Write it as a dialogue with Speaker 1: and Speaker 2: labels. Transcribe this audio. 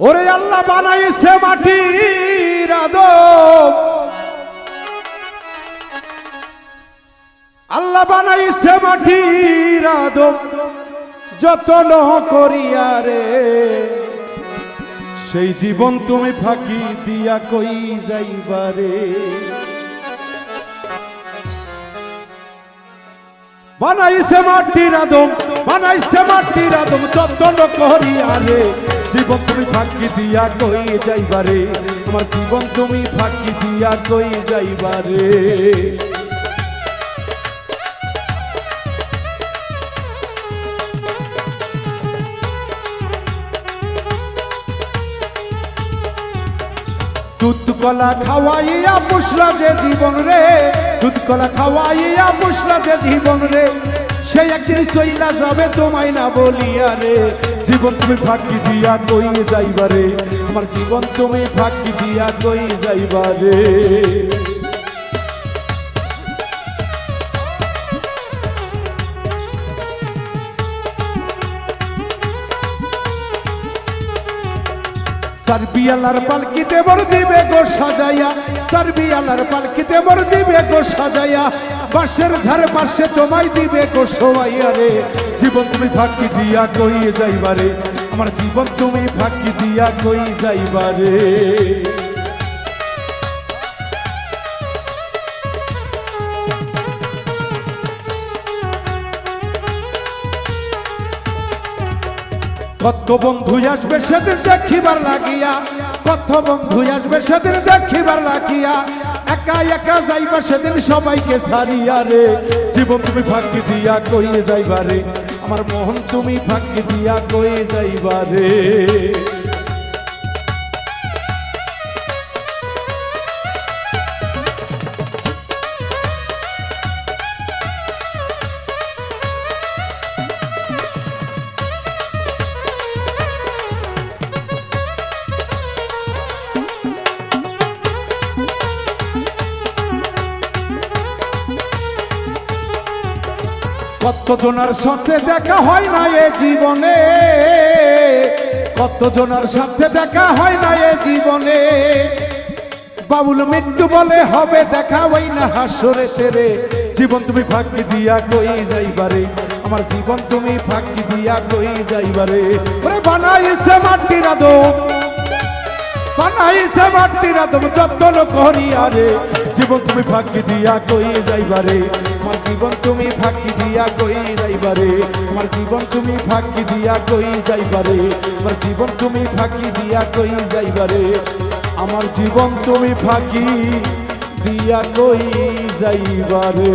Speaker 1: ওরে আল্লাহ বানাইছে মাটির আদম আল্লাহ বানাইছে মাটির আদম যতন করিয়া রে। সেই জীবন তুমি ফাঁকি দিয়া কই যাইবারে বানাইছে মাটির আদম বানাইছে মাটির আদম যতন করিয়া রে। জীবন তুমি ফাঁকি দিয়া কই যাইবারে আমার জীবন তুমি ফাঁকি দিয়া কই যাইবারে দুধ কলা খাওয়াইয়া মুসলা যে জীবন রে দুধ কলা খাওয়াইয়া মুসলা যে জীবন রে সেই একদিন চইলা যাবে তোমায় না বলিয়া রে। জীবন তুমি ফাঁকি দিয়া কই যাইবারে? আমার জীবন তুমি ফাঁকি দিয়া কই যাইবারে? সার্বিয়ালার পালকিতে বর দিবে গো সাজাইয়া। সার্বিয়ালার পালকিতে বর দিবে গো সাজাইয়া। বাসের ঝাড়ে পাশে তোমায় দিবে গো সবাইয়া রে। জীবন তুমি ফাঁকি দিয়া কই যাইবারে আমার জীবন তুমি ফাঁকি দিয়া কই যাইবারে কত বন্ধু আসবে সেদিন দেখিবার লাগিয়া কত বন্ধু আসবে সেদিন দেখিবার লাগিয়া। একা একা যাইবা সেদিন সবাইকে ছাড়িয়া রে। জীবন তুমি ফাঁকি দিয়া কইয়ে যাইবারে আমার মোহন তুমি ফাঁকি দিয়া কইয়ে যাইবারে কত জনার সাথে দেখা হয় না এ জীবনে? কতজনার সাথে দেখা হয় না এ জীবনে? বাবুল মৃত্যু বলে হবে দেখা ওই না হাসরে সেরে জীবন তুমি ফাঁকি দিয়া কই যাইবারে? আমার জীবন তুমি ফাঁকি দিয়া কই যাইবারে? ওরে বানাইছে মাটির আদম বানাইছে মাটির আদম যত্ন করিয়া রে। জীবন তুমি ফাঁকি দিয়া কই যাইবারে? আমার জীবন তুমি ফাঁকি দিয়া কই যাইবারে আমার জীবন তুমি ফাঁকি দিয়া কই যাইবারে আমার জীবন তুমি ফাঁকি দিয়া কই যাইবারে আমার জীবন তুমি ফাঁকি দিয়া কই যাইবারে